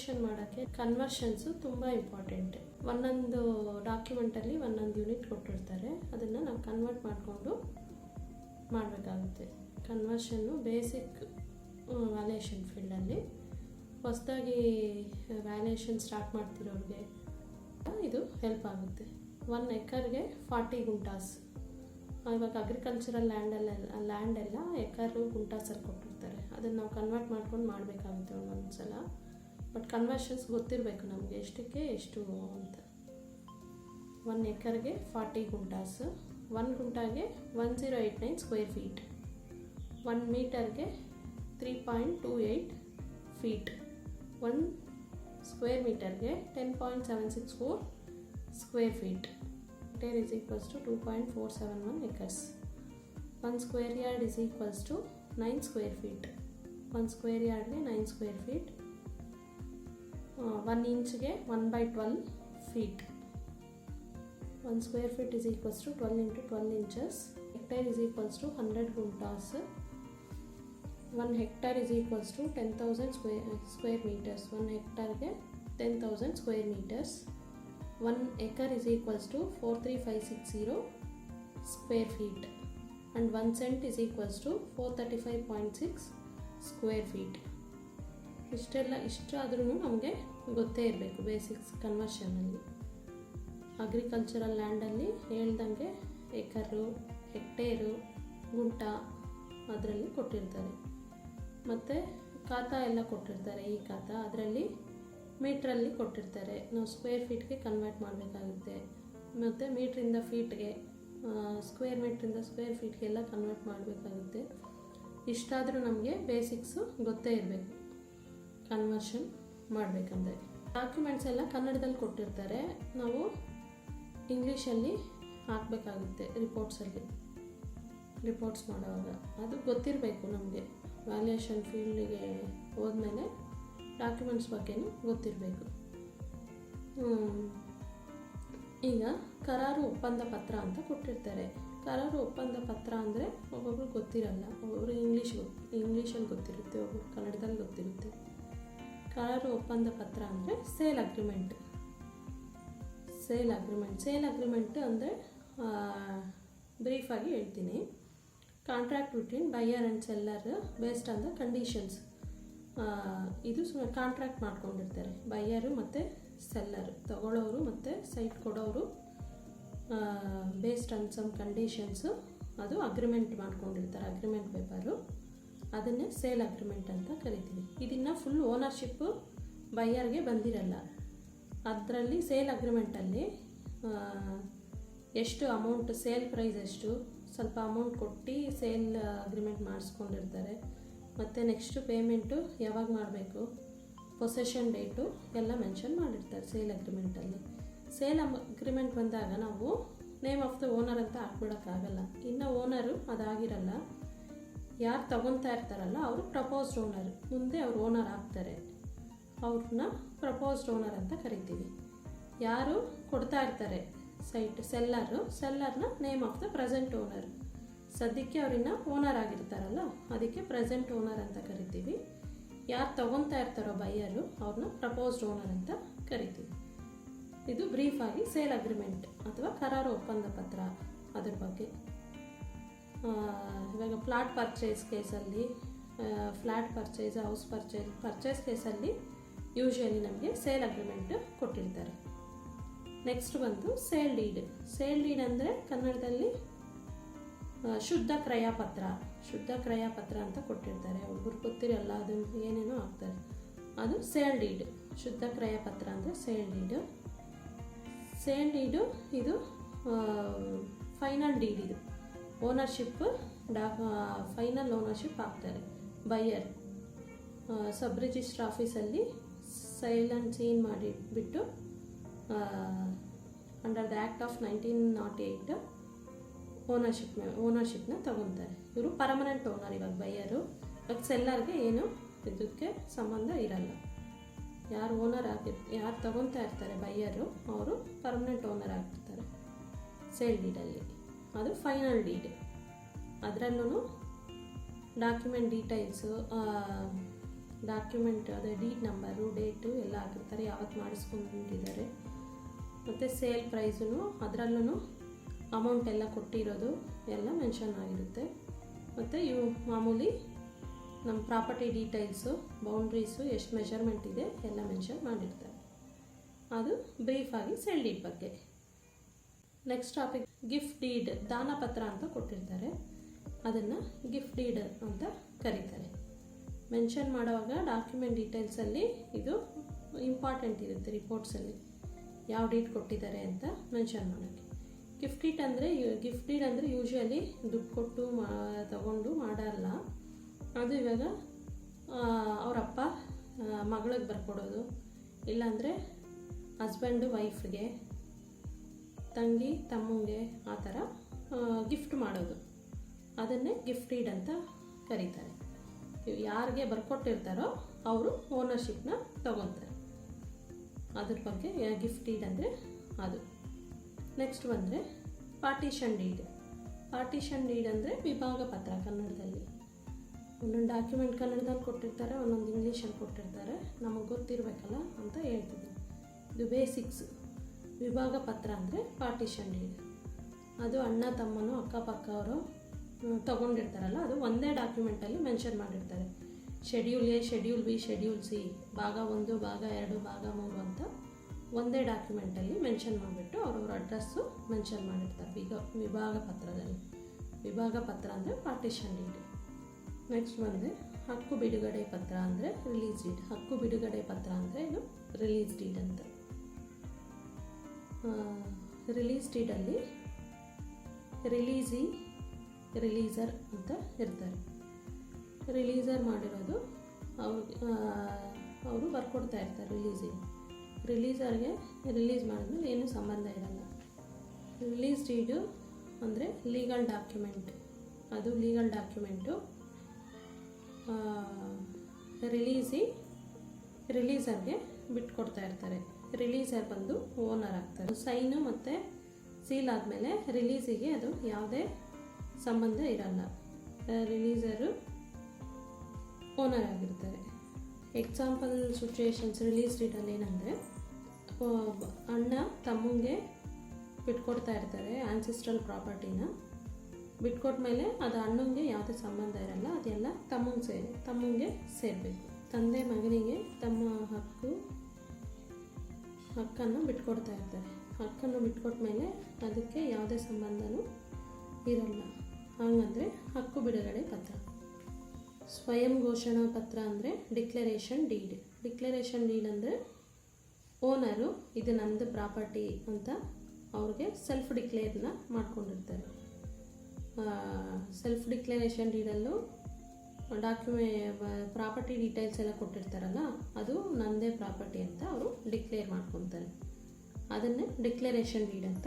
Valuation ಮಾಡೋಕ್ಕೆ ಕನ್ವರ್ಷನ್ಸು ತುಂಬ important ಒಂದೊಂದು ಡಾಕ್ಯುಮೆಂಟಲ್ಲಿ ಒಂದೊಂದು ಯೂನಿಟ್ ಕೊಟ್ಟಿರ್ತಾರೆ. ಅದನ್ನು ನಾವು ಕನ್ವರ್ಟ್ ಮಾಡಿಕೊಂಡು ಮಾಡಬೇಕಾಗುತ್ತೆ. ಕನ್ವರ್ಷನ್ನು ಬೇಸಿಕ್ ವ್ಯಾಲ್ಯೂಯೇಷನ್ ಫೀಲ್ಡಲ್ಲಿ ಹೊಸದಾಗಿ ವ್ಯಾಲ್ಯೂಯೇಷನ್ ಸ್ಟಾರ್ಟ್ ಮಾಡ್ತಿರೋರಿಗೆ ಇದು ಹೆಲ್ಪ್ ಆಗುತ್ತೆ. ಒನ್ ಎಕರ್ಗೆ ಫಾರ್ಟಿ ಗುಂಟಾಸ್. ಇವಾಗ ಅಗ್ರಿಕಲ್ಚರಲ್ ಲ್ಯಾಂಡಲ್ಲ ಲ್ಯಾಂಡ್ ಎಲ್ಲ ಎಕರು ಗುಂಟಾಸಲ್ಲಿ ಕೊಟ್ಟಿರ್ತಾರೆ. ಅದನ್ನು ನಾವು ಕನ್ವರ್ಟ್ ಮಾಡ್ಕೊಂಡು ಮಾಡಬೇಕಾಗುತ್ತೆ ಒಂದೊಂದು ಸಲ ಬಟ್ ಕನ್ವರ್ಷನ್ಸ್ ಗೊತ್ತಿರಬೇಕು ನಮಗೆ. ಎಷ್ಟಕ್ಕೆ? ಎಷ್ಟು ಅಂತ. ಒನ್ ಎಕರ್ಗೆ forty guntas. One ಗುಂಟಾಗೆ one zero eight nine square feet. One ಮೀಟರ್ಗೆ three point two eight feet. One square ಮೀಟರ್ಗೆ ten point seven six four square feet. Tea equals to two point four seven one acres is yard to 2.471 acres. 1 square yard is equals to 9 square feet. 1 square yard ಗೆ 9 square feet. Uh, 1 inch ಗೆ 1 by 12 feet. 1 square feet is equals to 12 into 12 inches. Hectare is equals to 100 guntas. 1 hectare is equals to 10,000 square, square meters. 1 hectare ಗೆ 10,000 square meters. 1 acre is equals to 43560 square feet and 1 cent is equals to 435.6 square feet ಇಷ್ಟೆಲ್ಲ ಇಷ್ಟಾದ್ರೂ ನಮಗೆ ಗೊತ್ತೇ ಇರಬೇಕು basics ಕನ್ವರ್ಷನಲ್ಲಿ agricultural ಲ್ಯಾಂಡಲ್ಲಿ ಹೇಳ್ದಂಗೆ ಎಕರು, hectare, ಗುಂಟ ಅದರಲ್ಲಿ ಕೊಟ್ಟಿರ್ತಾರೆ. ಮತ್ತು ಖಾತಾ ಎಲ್ಲ ಕೊಟ್ಟಿರ್ತಾರೆ ಈ ಖಾತ. ಅದರಲ್ಲಿ ಮೀಟ್ರಲ್ಲಿ ಕೊಟ್ಟಿರ್ತಾರೆ. ನಾವು ಸ್ಕ್ವೇರ್ ಫೀಟ್ಗೆ ಕನ್ವರ್ಟ್ ಮಾಡಬೇಕಾಗುತ್ತೆ. ಮತ್ತು ಮೀಟ್ರಿಂದ ಫೀಟ್ಗೆ ಸ್ಕ್ವೇರ್ ಮೀಟ್ರಿಂದ ಸ್ಕ್ವೇರ್ ಫೀಟ್ಗೆಲ್ಲ ಕನ್ವರ್ಟ್ ಮಾಡಬೇಕಾಗುತ್ತೆ. ಇಷ್ಟಾದರೂ ನಮಗೆ ಬೇಸಿಕ್ಸು ಗೊತ್ತೇ ಇರಬೇಕು. ಕನ್ವರ್ಷನ್ ಮಾಡಬೇಕಂದ್ರೆ. ಡಾಕ್ಯುಮೆಂಟ್ಸ್ ಎಲ್ಲ ಕನ್ನಡದಲ್ಲಿ ಕೊಟ್ಟಿರ್ತಾರೆ. ನಾವು ಇಂಗ್ಲೀಷಲ್ಲಿ ಹಾಕಬೇಕಾಗುತ್ತೆ ರಿಪೋರ್ಟ್ಸಲ್ಲಿ ರಿಪೋರ್ಟ್ಸ್ ಮಾಡುವಾಗ. ಅದು ಗೊತ್ತಿರಬೇಕು ನಮಗೆ. ವ್ಯಾಲ್ಯೂಯೇಷನ್ ಫೀಲ್ಡಿಗೆ ಹೋದ್ಮೇಲೆ ಡಾಕ್ಯುಮೆಂಟ್ಸ್ ಬಗ್ಗೆನೂ ಗೊತ್ತಿರಬೇಕು. ಈಗ ಕರಾರು ಒಪ್ಪಂದ ಪತ್ರ ಅಂತ ಕೊಟ್ಟಿರ್ತಾರೆ. ಕರಾರು ಒಪ್ಪಂದ ಪತ್ರ ಅಂದರೆ ಒಬ್ಬೊಬ್ರು ಗೊತ್ತಿರಲ್ಲ. ಒಬ್ಬೊಬ್ರು ಇಂಗ್ಲೀಷ್ ಗೊತ್ತು ಇಂಗ್ಲೀಷಲ್ಲಿ ಗೊತ್ತಿರುತ್ತೆ ಒಬ್ಬರು ಕನ್ನಡದಲ್ಲಿ ಗೊತ್ತಿರುತ್ತೆ ಕರಾರು ಒಪ್ಪಂದ ಪತ್ರ ಅಂದರೆ sale agreement. Sale agreement. Sale agreement ಅಂದರೆ ಬ್ರೀಫಾಗಿ ಹೇಳ್ತೀನಿ. Contract between buyer and seller based on the conditions ಇದು ಕಾಂಟ್ರಾಕ್ಟ್ ಮಾಡ್ಕೊಂಡಿರ್ತಾರೆ. ಬೈಯರು ಮತ್ತು ಸೆಲ್ಲರ್ ತಗೊಳ್ಳೋರು ಮತ್ತು ಸೈಟ್ ಕೊಡೋರು ಬೇಸ್ಡ್ ಆನ್ ಸಮ್ ಕಂಡೀಷನ್ಸು ಅದು ಅಗ್ರಿಮೆಂಟ್ ಮಾಡ್ಕೊಂಡಿರ್ತಾರೆ ಅಗ್ರಿಮೆಂಟ್ ಪೇಪರು ಅದನ್ನೇ ಸೇಲ್ ಅಗ್ರಿಮೆಂಟ್ ಅಂತ ಕರಿತೀವಿ. ಇದನ್ನು ಫುಲ್ ಓನರ್ಶಿಪ್ಪು ಬೈಯರ್ಗೆ ಬಂದಿರಲ್ಲ. ಅದರಲ್ಲಿ ಸೇಲ್ ಅಗ್ರಿಮೆಂಟಲ್ಲಿ ಎಷ್ಟು ಅಮೌಂಟ್ ಸೇಲ್ ಪ್ರೈಸ್ ಎಷ್ಟು, ಸ್ವಲ್ಪ ಅಮೌಂಟ್ ಕೊಟ್ಟು ಸೇಲ್ ಅಗ್ರಿಮೆಂಟ್ ಮಾಡಿಸ್ಕೊಂಡಿರ್ತಾರೆ. ಮತ್ತು ನೆಕ್ಸ್ಟು ಪೇಮೆಂಟು ಯಾವಾಗ ಮಾಡಬೇಕು ಪೊಸೆಷನ್ ಡೇಟು ಎಲ್ಲ ಮೆನ್ಷನ್ ಮಾಡಿರ್ತಾರೆ ಸೇಲ್ ಅಗ್ರಿಮೆಂಟಲ್ಲಿ ಸೇಲ್ ಅಗ್ರಿಮೆಂಟ್ ಬಂದಾಗ ನಾವು ನೇಮ್ ಆಫ್ ದ ಓನರ್ ಅಂತ ಹಾಕ್ಬಿಡೋಕ್ಕಾಗಲ್ಲ. ಇನ್ನು ಓನರು ಅದಾಗಿರಲ್ಲ. ಯಾರು ತಗೊತಾ ಇರ್ತಾರಲ್ಲ, ಅವರು ಪ್ರಪೋಸ್ಡ್ ಓನರ್ ಮುಂದೆ ಅವ್ರು ಓನರ್ ಆಗ್ತಾರೆ. ಅವ್ರನ್ನ ಪ್ರಪೋಸ್ಡ್ ಓನರ್ ಅಂತ ಕರಿತೀವಿ. ಯಾರು ಕೊಡ್ತಾ ಇರ್ತಾರೆ site seller ಸೆಲ್ಲರ್ನ name of the present owner ಸದ್ಯಕ್ಕೆ ಅವ್ರನ್ನ ಓನರ್ ಆಗಿರ್ತಾರಲ್ಲ, ಅದಕ್ಕೆ ಪ್ರೆಸೆಂಟ್ ಓನರ್ ಅಂತ ಕರಿತೀವಿ. ಯಾರು ತಗೊತಾ ಇರ್ತಾರೋ ಬೈಯರು ಅವ್ರನ್ನ ಪ್ರಪೋಸ್ಡ್ ಓನರ್ ಅಂತ ಕರಿತೀವಿ. ಇದು ಬ್ರೀಫಾಗಿ ಸೇಲ್ ಅಗ್ರಿಮೆಂಟ್ ಅಥವಾ ಕರಾರು ಒಪ್ಪಂದ ಪತ್ರ ಅದ್ರ ಬಗ್ಗೆ. ಇವಾಗ ಫ್ಲಾಟ್ ಪರ್ಚೇಸ್ ಕೇಸಲ್ಲಿ flat purchase, house purchase purchase ಕೇಸಲ್ಲಿ ಯೂಶಲಿ ನಮಗೆ ಸೇಲ್ ಅಗ್ರಿಮೆಂಟ್ ಕೊಟ್ಟಿರ್ತಾರೆ. ನೆಕ್ಸ್ಟ್ ಬಂತು ಸೇಲ್ ಡೀಡ್. ಸೇಲ್ ಡೀಡ್ ಅಂದರೆ ಕನ್ನಡದಲ್ಲಿ ಶುದ್ಧ ಕ್ರಯ ಪತ್ರ. ಶುದ್ಧ ಕ್ರಯ ಪತ್ರ ಅಂತ ಕೊಟ್ಟಿರ್ತಾರೆ. ಒಬ್ಬರು ಗೊತ್ತಿರಲ್ಲ ಅದನ್ನು ಏನೇನೋ ಆಗ್ತಾರೆ ಅದು ಸೇಲ್ ಡೀಡ್. ಶುದ್ಧ ಕ್ರಯ ಪತ್ರ ಅಂದರೆ ಸೇಲ್ ಡೀಡು. ಸೇಲ್ ಡೀಡು ಇದು ಫೈನಲ್ ಡೀಡ್ ಇದು. ಓನರ್ಶಿಪ್ ಡಾ ಫೈನಲ್ ಓನರ್ಶಿಪ್ ಆಗ್ತಾರೆ. ಬೈಯರ್ ಸಬ್ ರಿಜಿಸ್ಟ್ರ್ ಆಫೀಸಲ್ಲಿ ಸೈಲ್ ಆ್ಯಂಡ್ ಸೀನ್ ಮಾಡಿಬಿಟ್ಟು under the act of nineteen naught eight ownership ಓನರ್ಶಿಪ್ನ ತೊಗೊತಾರೆ. ಇವರು ಪರ್ಮನೆಂಟ್ ಓನರ್ ಇವಾಗ ಬೈಯರು ಇವಾಗ ಸೆಲ್ಲರ್ಗೆ ಏನು ಇದಕ್ಕೆ ಸಂಬಂಧ ಇರಲ್ಲ. ಯಾರು ಓನರ್ ಆಗಿ ಯಾರು ತಗೊತಾ ಇರ್ತಾರೆ ಬೈಯರು ಅವರು ಪರ್ಮನೆಂಟ್ ಓನರ್ ಆಗಿರ್ತಾರೆ ಸೇಲ್ ಡೀಡಲ್ಲಿ ಅದು ಫೈನಲ್ ಡೇಟ್ ಅದರಲ್ಲೂ ಡಾಕ್ಯುಮೆಂಟ್ ಡೀಟೈಲ್ಸು ಡಾಕ್ಯುಮೆಂಟ್ ಅದೇ ಡೀಟ್ ನಂಬರು ಡೇಟು ಎಲ್ಲ ಹಾಕಿರ್ತಾರೆ, ಯಾವತ್ತು ಮಾಡಿಸ್ಕೊಂಡಿದ್ದಾರೆ ಮತ್ತು ಸೇಲ್ ಪ್ರೈಸೂ ಅದರಲ್ಲೂ ಅಮೌಂಟ್ ಎಲ್ಲ ಕೊಟ್ಟಿರೋದು ಎಲ್ಲ ಮೆನ್ಷನ್ ಆಗಿರುತ್ತೆ. ಮತ್ತು ಇವು ಮಾಮೂಲಿ ನಮ್ಮ ಪ್ರಾಪರ್ಟಿ ಡೀಟೇಲ್ಸು ಬೌಂಡ್ರೀಸು ಎಷ್ಟು ಮೆಷರ್ಮೆಂಟ್ ಇದೆ ಎಲ್ಲ ಮೆನ್ಷನ್ ಮಾಡಿರ್ತಾರೆ. ಅದು ಬ್ರೀಫಾಗಿ ಸೆಲ್ ಡೀಟ್ ಬಗ್ಗೆ. ನೆಕ್ಸ್ಟ್ ಟಾಪಿಕ್ ಗಿಫ್ಟ್ ಡೀಡ್ ದಾನಪತ್ರ ಅಂತ ಕೊಟ್ಟಿರ್ತಾರೆ. ಅದನ್ನು ಗಿಫ್ಟ್ ಡೀಡ್ ಅಂತ ಕರೀತಾರೆ. ಮೆನ್ಷನ್ ಮಾಡುವಾಗ ಡಾಕ್ಯುಮೆಂಟ್ ಡೀಟೇಲ್ಸಲ್ಲಿ ಇದು ಇಂಪಾರ್ಟೆಂಟ್ ಇರುತ್ತೆ ರಿಪೋರ್ಟ್ಸಲ್ಲಿ ಯಾವ ಡೀಟ್ ಕೊಟ್ಟಿದ್ದಾರೆ ಅಂತ ಮೆನ್ಷನ್ ಮಾಡೋಕ್ಕೆ. ಗಿಫ್ಟ್ ಡೀಟ್ ಅಂದರೆ ಗಿಫ್ಟ್ ಡೀಡ್ ಅಂದರೆ ಯೂಶ್ವಲಿ ದುಡ್ಡು ಕೊಟ್ಟು ಮಾ, ತಗೊಂಡು ಮಾಡಲ್ಲ. ಅದು ಇವಾಗ ಅವರಪ್ಪ ಮಗಳಿಗೆ ಬರ್ಕೊಡೋದು. ಇಲ್ಲಾಂದರೆ ಹಸ್ಬೆಂಡು ವೈಫ್ಗೆ ತಂಗಿ, ತಮ್ಮಂಗೆ ಆ ಥರ ಗಿಫ್ಟ್ ಮಾಡೋದು. ಅದನ್ನೇ ಗಿಫ್ಟ್ ರೀಡ್ ಅಂತ ಕರೀತಾರೆ. ಯಾರಿಗೆ ಬರ್ಕೊಟ್ಟಿರ್ತಾರೋ ಅವರು ಓನರ್ಶಿಪ್ನ ತಗೊತಾರೆ. ಅದ್ರ ಬಗ್ಗೆ ಗಿಫ್ಟ್ ಡೀಡ್ ಅಂದರೆ ಅದು. ನೆಕ್ಸ್ಟ್ ಬಂದರೆ ಪಾರ್ಟಿಷನ್ ಡೀಡ್ ಪಾರ್ಟಿಷನ್ ಡೀಡ್ ಅಂದರೆ ವಿಭಾಗ ಪತ್ರ ಕನ್ನಡದಲ್ಲಿ. ಒಂದೊಂದು ಡಾಕ್ಯುಮೆಂಟ್ ಕನ್ನಡದಲ್ಲಿ ಕೊಟ್ಟಿರ್ತಾರೆ, ಒಂದೊಂದು ಇಂಗ್ಲೀಷಲ್ಲಿ ಕೊಟ್ಟಿರ್ತಾರೆ. ನಮಗೆ ಗೊತ್ತಿರಬೇಕಲ್ಲ ಅಂತ ಹೇಳ್ತಿದ್ದೆ. ಇದು ಬೇಸಿಕ್ಸ್ ವಿಭಾಗ ಪತ್ರ ಅಂದರೆ ಪಾರ್ಟಿಷನ್ ಡೀಡ್ ಅದು ಅಣ್ಣ, ತಮ್ಮನು, ಅಕ್ಕಪಕ್ಕ ಅವರು ತೊಗೊಂಡಿರ್ತಾರಲ್ಲ, ಅದು ಒಂದೇ ಡಾಕ್ಯುಮೆಂಟಲ್ಲಿ ಮೆನ್ಷನ್ ಮಾಡಿರ್ತಾರೆ. Schedule A schedule B schedule C ಭಾಗ ಒಂದು, ಭಾಗ ಎರಡು, ಭಾಗ ಮೂರು ಅಂತ ಒಂದೇ ಡಾಕ್ಯುಮೆಂಟಲ್ಲಿ ಮೆನ್ಷನ್ ಮಾಡಿಬಿಟ್ಟು ಅವ್ರವ್ರ ಅಡ್ರೆಸ್ಸು ಮೆನ್ಷನ್ ಮಾಡಿರ್ತಾರೆ ವಿಗ, ವಿಭಾಗ ಪತ್ರದಲ್ಲಿ. ವಿಭಾಗ ಪತ್ರ ಅಂದರೆ ಪಾರ್ಟಿಷನ್ ಡೀಡ್ ನೆಕ್ಸ್ಟ್ ಬಂದರೆ ಹಕ್ಕು ಬಿಡುಗಡೆ ಪತ್ರ ಅಂದರೆ ರಿಲೀಸ್ ಡೀಡ್ ಹಕ್ಕು ಬಿಡುಗಡೆ ಪತ್ರ ಅಂದರೆ ಇದು ರಿಲೀಸ್ ಡೀಡ್ ಅಂತ. ರಿಲೀಸ್ ಡೇಟಲ್ಲಿ ರಿಲೀಸಿ ರಿಲೀಸರ್ ಅಂತ ಇರ್ತಾರೆ. ರಿಲೀಸರ್ ಮಾಡಿರೋದು ಅವ್ರು ಅವರು ಬರ್ಕೊಡ್ತಾ ಇರ್ತಾರೆ ರಿಲೀಸಿಗೆ ರಿಲೀಸರ್ಗೆ ರಿಲೀಸ್ ಮಾಡಿದ್ಮೇಲೆ ಏನೂ ಸಂಬಂಧ ಇರಲ್ಲ. ರಿಲೀಸ್ ಡೀಡು ಅಂದರೆ ಲೀಗಲ್ ಡಾಕ್ಯುಮೆಂಟ್ ಅದು ಲೀಗಲ್ ಡಾಕ್ಯುಮೆಂಟು ರಿಲೀಸಿ ರಿಲೀಸರ್ಗೆ ಬಿಟ್ಕೊಡ್ತಾ ಇರ್ತಾರೆ. ರಿಲೀಸರ್ ಬಂದು ಓನರ್ ಆಗ್ತಾರೆ. ಸೈನು ಮತ್ತು ಸೀಲ್ ಆದಮೇಲೆ ರಿಲೀಸಿಗೆ ಅದು ಯಾವುದೇ ಸಂಬಂಧ ಇರಲ್ಲ. ರಿಲೀಸರು ಓನರ್ ಆಗಿರ್ತಾರೆ. ಎಕ್ಸಾಂಪಲ್ ಸಿಚುವೇಶನ್ಸ್ ರಿಲೀಸ್ ಡೇಟಲ್ಲಿ ಏನಂದರೆ ಅಣ್ಣ ತಮ್ಮಂಗೆ ಬಿಟ್ಕೊಡ್ತಾ ಇರ್ತಾರೆ ಆನ್ಸಿಸ್ಟ್ರಲ್ ಪ್ರಾಪರ್ಟಿನ ಬಿಟ್ಕೊಟ್ಮೇಲೆ ಅದು ಅಣ್ಣಂಗೆ ಯಾವುದೇ ಸಂಬಂಧ ಇರಲ್ಲ, ಅದೆಲ್ಲ ತಮ್ಮಂಗೆ ಸೇರಿ, ತಮ್ಮಂಗೆ ಸೇರಬೇಕು. ತಂದೆ ಮಗನಿಗೆ ತಮ್ಮ ಹಕ್ಕು ಹಕ್ಕನ್ನು ಬಿಟ್ಕೊಡ್ತಾ ಇರ್ತಾರೆ. ಹಕ್ಕನ್ನು ಬಿಟ್ಕೊಟ್ಟ ಮೇಲೆ ಅದಕ್ಕೆ ಯಾವುದೇ ಸಂಬಂಧನೂ ಇರಲ್ಲ. ಹಾಗಂದರೆ ಹಕ್ಕು ಬಿಡುಗಡೆ ಪತ್ರ. ಸ್ವಯಂ ಘೋಷಣಾ ಪತ್ರ ಅಂದರೆ ಡಿಕ್ಲರೇಷನ್ ಡೀಡ್ ಡಿಕ್ಲರೇಷನ್ ಡೀಡ್ ಅಂದರೆ ಓನರು ಇದು ನಂದು ಪ್ರಾಪರ್ಟಿ ಅಂತ ಅವ್ರಿಗೆ ಸೆಲ್ಫ್ ಡಿಕ್ಲೇರ್ನ ಮಾಡ್ಕೊಂಡಿರ್ತಾರೆ. ಸೆಲ್ಫ್ ಡಿಕ್ಲರೇಷನ್ ಡೀಡಲ್ಲೂ ಡಾಕ್ಯುಮೆ ಪ್ರಾಪರ್ಟಿ ಡೀಟೇಲ್ಸ್ ಎಲ್ಲ ಕೊಟ್ಟಿರ್ತಾರಲ್ಲ, ಅದು ನನ್ನದೇ ಪ್ರಾಪರ್ಟಿ ಅಂತ ಅವರು ಡಿಕ್ಲೇರ್ ಮಾಡ್ಕೊತಾರೆ. ಅದನ್ನೇ ಡಿಕ್ಲರೇಷನ್ ಡೀಡ್ ಅಂತ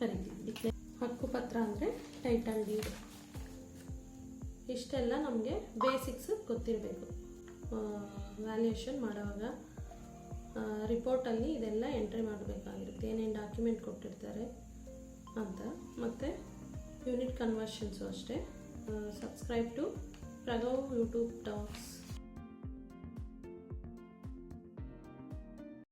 ಕರಿತೀವಿ. ಡಿಕ್ಲೇ ಹಕ್ಕುಪತ್ರ ಅಂದರೆ ಟೈಟಲ್ ಡೀಡ್ ಇಷ್ಟೆಲ್ಲ ನಮಗೆ ಬೇಸಿಕ್ಸ್ ಗೊತ್ತಿರಬೇಕು. ವ್ಯಾಲ್ಯೂಯೇಷನ್ ಮಾಡುವಾಗ ರಿಪೋರ್ಟಲ್ಲಿ ಇದೆಲ್ಲ ಎಂಟ್ರಿ ಮಾಡಬೇಕಾಗಿರುತ್ತೆ. ಏನೇನು ಡಾಕ್ಯುಮೆಂಟ್ ಕೊಟ್ಟಿರ್ತಾರೆ ಅಂತ. ಮತ್ತು ಯೂನಿಟ್ ಕನ್ವರ್ಷನ್ಸು ಅಷ್ಟೇ. Subscribe to Pranav YouTube Talks.